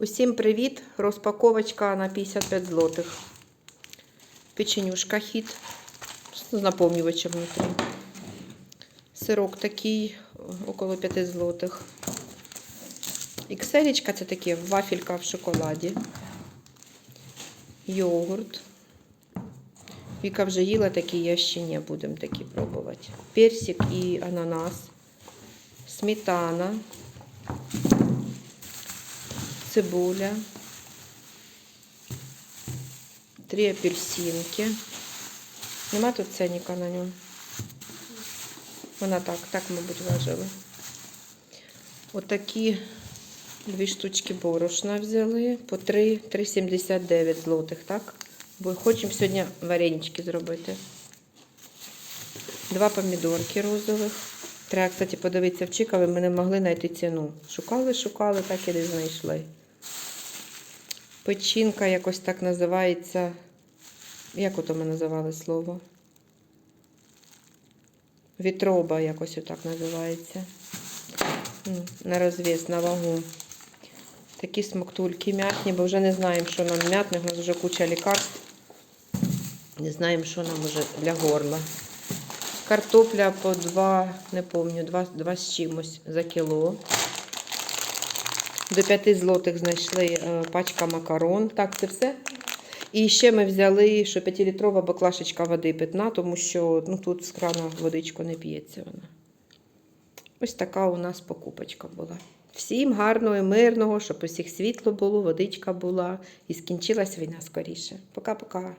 Усім привіт! Розпаковочка на 55 злотих. Печенюшка хіт з наповнювачем внутрі. Сирок такий, около 5 злотих. Ікселечка це таке вафелька в шоколаді. Йогурт. Віка вже їла такі, я будемо такі пробувати. Персик і ананас. Сметана. Цибуля. Три апельсинки. Нема тут ценника на ньому. Вона так, так, мабуть, важила. Отакі дві штучки борошна взяли по 3, 3,79 злотих, так? Бо хочемо сьогодні варенички зробити. Два помідорки розових. Треба, кстати, подивитися в Чикові, ми не могли знайти ціну. Шукали, шукали, так і не знайшли. Печінка якось так називається. Як ото ми називали слово? Вітроба якось отак називається. На розвес, на вагу. Такі смоктульки м'ятні, бо вже не знаємо, що нам м'ятних, у нас вже куча лікарств. Не знаємо, що нам вже для горла. Картопля по 2, не пам'ятаю, 2, 2 з чимось за кіло. До 5 злотих знайшли е, пачка макарон. Так, це все. І ще ми взяли, що 5-літрова баклашечка води питна, тому що ну, тут з крана водичку не п'ється вона. Ось така у нас покупочка була. Всім гарного і мирного, щоб усіх світло було, водичка була і скінчилась війна скоріше. Пока-пока.